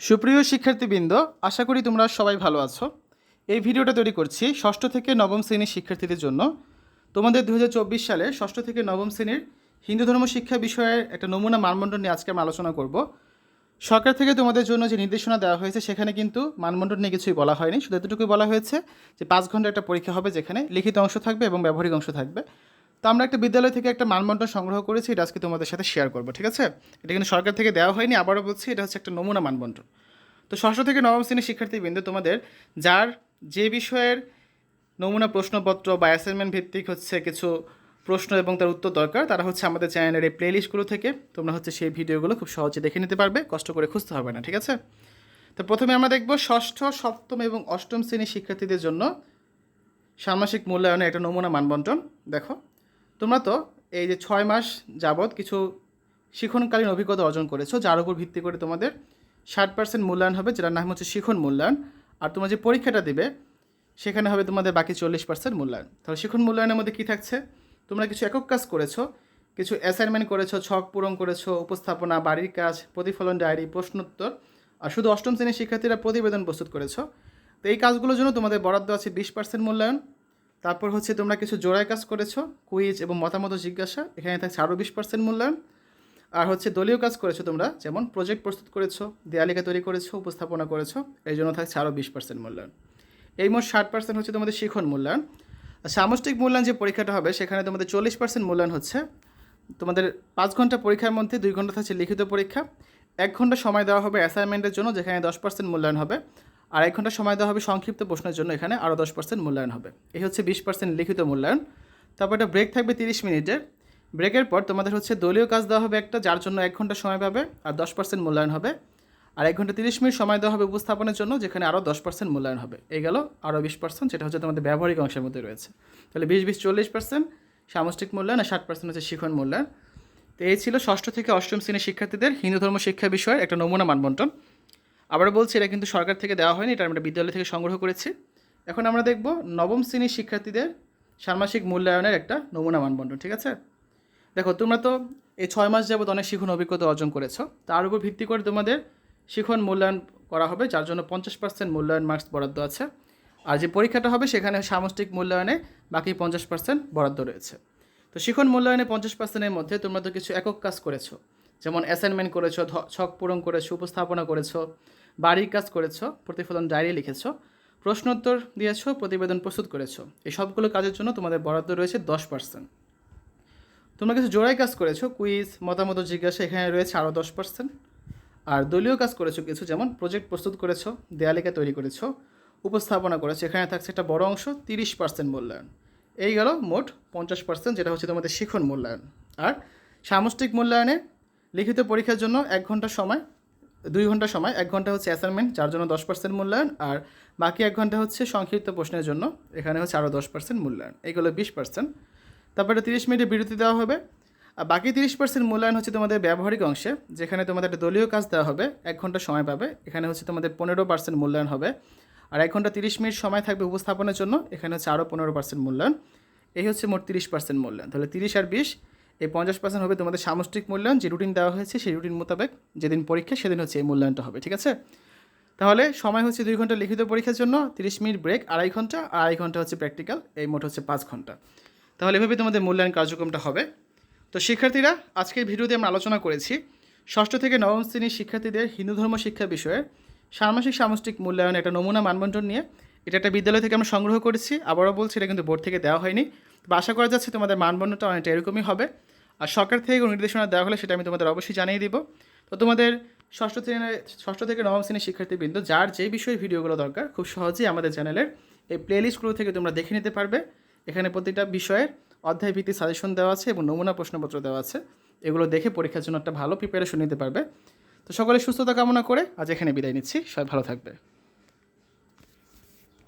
সুপ্রিয় শিক্ষার্থীবৃন্দ, আশা করি তোমরা সবাই ভালো আছো। এই ভিডিওটা তৈরি করছি ষষ্ঠ থেকে নবম শ্রেণির শিক্ষার্থীদের জন্য। তোমাদের দু হাজার চব্বিশ সালে ষষ্ঠ থেকে নবম শ্রেণির হিন্দু ধর্ম শিক্ষা বিষয়ের একটা নমুনা মানমণ্ডল নিয়ে আজকে আমরা আলোচনা করব। সরকার থেকে তোমাদের জন্য যে নির্দেশনা দেওয়া হয়েছে, সেখানে কিন্তু মানমণ্ডল নিয়ে কিছুই বলা হয়নি। শুধু এতটুকুই বলা হয়েছে যে পাঁচ ঘণ্টা একটা পরীক্ষা হবে, যেখানে লিখিত অংশ থাকবে এবং ব্যবহারিক অংশ থাকবে। তো আমরা একটা বিদ্যালয় থেকে একটা মানমণ্ডল সংগ্রহ করেছি, এটা আজকে তোমাদের সাথে শেয়ার করব, ঠিক আছে? এটা কিন্তু সরকার থেকে দেওয়া হয়নি, আবারও বলছি, এটা হচ্ছে একটা নমুনা মানবন্টন তো ষষ্ঠ থেকে নবম শ্রেণির শিক্ষার্থীবৃন্দ, তোমাদের যার যে বিষয়ের নমুনা প্রশ্নপত্র বা অ্যাসাইনমেন্ট ভিত্তিক হচ্ছে কিছু প্রশ্ন এবং তার উত্তর দরকার, তারা হচ্ছে আমাদের চ্যানেলের এই প্লেলিস্টগুলো থেকে, তোমরা হচ্ছে সেই ভিডিওগুলো খুব সহজে দেখে নিতে পারবে, কষ্ট করে খুঁজতে হবে না, ঠিক আছে? তো প্রথমে আমরা দেখব ষষ্ঠ, সপ্তম এবং অষ্টম শ্রেণির শিক্ষার্থীদের জন্য ষান্মাসিক মূল্যায়নে একটা নমুনা মানবন্টন দেখো। তোমরা তো এই যে ছয় মাস যাবৎ কিছু শিখনকালীন অভিজ্ঞতা অর্জন করেছ, যার উপর ভিত্তি করে তোমাদের ষাট পার্সেন্ট মূল্যায়ন হবে, যেটার নাম হচ্ছে শিখন মূল্যায়ন। আর তোমরা যে পরীক্ষাটা দিবে, সেখানে হবে তোমাদের বাকি চল্লিশ পার্সেন্ট মূল্যায়ন। তাহলে শিখন মূল্যায়নের মধ্যে কী থাকছে? তোমরা কিছু একক কাজ করেছ, কিছু অ্যাসাইনমেন্ট করেছ, ছক পূরণ করেছ, উপস্থাপনা, বাড়ির কাজ, প্রতিফলন ডায়েরি প্রশ্নোত্তর, আর শুধু অষ্টম শ্রেণির শিক্ষার্থীরা প্রতিবেদন প্রস্তুত করেছ। তো এই কাজগুলোর জন্য তোমাদের বরাদ্দ আছে বিশ পার্সেন্ট মূল্যায়ন। তারপর হচ্ছে তোমরা কিছু জোড়ায় কাজ করেছ, কুইজ এবং মতামত জিজ্ঞাসা, এখানে থাকছে আরও বিশ পার্সেন্ট মূল্যায়ন। আর হচ্ছে দলীয় কাজ করেছ তোমরা, যেমন প্রজেক্ট প্রস্তুত করেছ, দেয়ালিকা তৈরি করেছ, উপস্থাপনা করেছ এই জন্য থাকছে আরও বিশ পার্সেন্ট মূল্যায়ন। এই মোট ষাট পার্সেন্ট হচ্ছে তোমাদের শিখন মূল্যায়ন। সামষ্টিক মূল্যায়ন যে পরীক্ষাটা হবে, সেখানে তোমাদের চল্লিশ পার্সেন্ট মূল্যায়ন হচ্ছে। তোমাদের পাঁচ ঘণ্টা পরীক্ষার মধ্যে দুই ঘণ্টা থাকছে লিখিত পরীক্ষা। এক ঘণ্টা সময় দেওয়া হবে অ্যাসাইনমেন্টের জন্য, যেখানে দশ পার্সেন্ট মূল্যায়ন হবে। এক ঘণ্টা সময় দেওয়া হবে সংক্ষিপ্ত প্রশ্নের জন্য, এখানে আরও দশ পার্সেন্ট মূল্যায়ন হবে। এই হচ্ছে বিশ পার্সেন্ট লিখিত মূল্যায়ন। তারপর একটা ব্রেক থাকবে তিরিশ মিনিটের। ব্রেকের পর তোমাদের হচ্ছে দলীয় কাজ দেওয়া হবে একটা, যার জন্য এক ঘণ্টা সময় পাবে, আর দশ পার্সেন্ট মূল্যায়ন হবে। আর এক ঘণ্টা তিরিশ মিনিট সময় দেওয়া হবে উপস্থাপনের জন্য, যেখানে আরও দশ পার্সেন্ট মূল্যায়ন হবে। এই গেল আরও বিশ পার্সেন্ট যেটা হচ্ছে তোমাদের ব্যবহারিক অংশের মধ্যে রয়েছে। তাহলে বিশ বিশ, চল্লিশ পার্সেন্ট সামষ্টিক মূল্যায়ন আর ষাট পার্সেন্ট হচ্ছে শিখন মূল্যায়ন। তো এই ছিল ষষ্ঠ থেকে অষ্টম শ্রেণির শিক্ষার্থীদের হিন্দু ধর্ম শিক্ষা বিষয়ের একটা নমুনা মানবন্টন আবার বলছি, এটা কিন্তু সরকার থেকে দেওয়া হয়নি, এটা আমরা বিদ্যালয় থেকে সংগ্রহ করেছি। এখন আমরা দেখব নবম শ্রেণির শিক্ষার্থীদের ষান্মাসিক মূল্যায়নের একটা নমুনা মানবন্টন ঠিক আছে? দেখো, তোমরা তো এই ছয় মাস যাবত অনেক শিখন অভিজ্ঞতা অর্জন করেছ। তার উপর ভিত্তি করে তোমাদের শিখন মূল্যায়ন করা হবে, যার জন্য পঞ্চাশ পার্সেন্ট মূল্যায়ন মার্কস বরাদ্দ আছে। আর যে পরীক্ষাটা হবে, সেখানে সামষ্টিক মূল্যায়নে বাকি পঞ্চাশ পার্সেন্ট বরাদ্দ রয়েছে। তো শিখন মূল্যায়নে পঞ্চাশ পার্সেন্টের মধ্যে তোমরা তো কিছু একক কাজ করেছ। যেমন অ্যাসাইনমেন্ট করেছ ছক পূরণ করেছ, উপস্থাপনা করেছ, বাড়ির কাজ করেছ, প্রতিফলন ডায়েরি লিখেছো, প্রশ্নোত্তর দিয়েছ, প্রতিবেদন প্রস্তুত করেছ। এই সবগুলো কাজের জন্য তোমাদের বরাদ্দ রয়েছে দশ পার্সেন্ট তোমরা কিছু জোড়াই কাজ করেছ কুইজ মতামত জিজ্ঞাসা, এখানে রয়েছে আরও দশ পার্সেন্ট আর দলীয় কাজ করেছ কিছু, যেমন প্রজেক্ট প্রস্তুত করেছ, দেয়ালিকা তৈরি করেছ, উপস্থাপনা করেছ, এখানে থাকছে একটা বড় অংশ, তিরিশ পার্সেন্ট মূল্যায়ন। এই গেল মোট পঞ্চাশ পার্সেন্ট যেটা হচ্ছে তোমাদের শিখন মূল্যায়ন। আর সামষ্টিক মূল্যায়নে লিখিত পরীক্ষার জন্য এক ঘণ্টা সময়, দুই ঘণ্টা সময়, এক ঘণ্টা হচ্ছে অ্যাসাইনমেন্ট যার জন্য দশ পার্সেন্ট মূল্যায়ন, আর বাকি এক ঘণ্টা হচ্ছে সংক্ষিপ্ত প্রশ্নের জন্য, এখানে হচ্ছে আরও দশ পার্সেন্ট মূল্যায়ন। এইগুলো বিশ পার্সেন্ট তারপরে তিরিশ মিনিটের বিরতি দেওয়া হবে। আর বাকি তিরিশ পার্সেন্ট মূল্যায়ন হচ্ছে তোমাদের ব্যবহারিক অংশে, যেখানে তোমাদের একটা দলীয় কাজ দেওয়া হবে, এক ঘণ্টা সময় পাবে। এখানে হচ্ছে তোমাদের পনেরো পার্সেন্ট মূল্যায়ন হবে। আর এক ঘণ্টা তিরিশ মিনিট সময় থাকবে উপস্থাপনের জন্য, এখানে হচ্ছে আরও পনেরো পার্সেন্ট মূল্যায়ন। এই হচ্ছে মোট তিরিশ পার্সেন্ট মূল্যায়ন। তাহলে তিরিশ আর বিশ এই পঞ্চাশ পার্সেন্ট হবে তোমাদের সামষ্টিক মূল্যায়ন, যে রুটিন দেওয়া হয়েছে সেই রুটিন মোতাবেক যেদিন পরীক্ষা, সেদিন হচ্ছে এই মূল্যায়নটা হবে, ঠিক আছে? তাহলে সময় হচ্ছে দুই ঘণ্টা লিখিত পরীক্ষার জন্য, তিরিশ মিনিট ব্রেক আড়াই ঘণ্টা আড়াই ঘণ্টা হচ্ছে প্র্যাকটিক্যাল এই মোট হচ্ছে পাঁচ ঘণ্টা। তাহলে এভাবে তোমাদের মূল্যায়ন কার্যক্রমটা হবে। তো শিক্ষার্থীরা, আজকের ভিডিওতে আমরা আলোচনা করেছি ষষ্ঠ থেকে নবম শ্রেণির শিক্ষার্থীদের হিন্দু ধর্ম শিক্ষা বিষয়ে ষান্মাসিক সামষ্টিক মূল্যায়ন, একটা নমুনা মানবন্টন নিয়ে। এটা একটা বিদ্যালয় থেকে আমরা সংগ্রহ করেছি, আবারও বলছি এটা কিন্তু বোর্ড থেকে দেওয়া হয়নি। তবে আশা করা যাচ্ছে তোমাদের মানবন্টনটা অনেকটা এরকমই হবে। আর সরকার থেকে কোনো নির্দেশনা দেওয়া হলে সেটা আমি তোমাদের অবশ্যই জানিয়ে দিব। তো তোমাদের ষষ্ঠ শ্রেণির, ষষ্ঠ থেকে নবম শ্রেণির শিক্ষার্থীবৃন্দ, যার যে বিষয়ে ভিডিওগুলো দরকার, খুব সহজেই আমাদের চ্যানেলের এই প্লেলিস্টগুলো থেকে তোমরা দেখে নিতে পারবে। এখানে প্রতিটা বিষয়ের অধ্যায় ভিত্তিক সাজেশন দেওয়া আছে এবং নমুনা প্রশ্নপত্র দেওয়া আছে। এগুলো দেখে পরীক্ষার জন্য একটা ভালো প্রিপারেশন নিতে পারবে। তো সকলে সুস্থতা কামনা করে আজ এখানে বিদায় নিচ্ছি। সবাই ভালো থাকবে।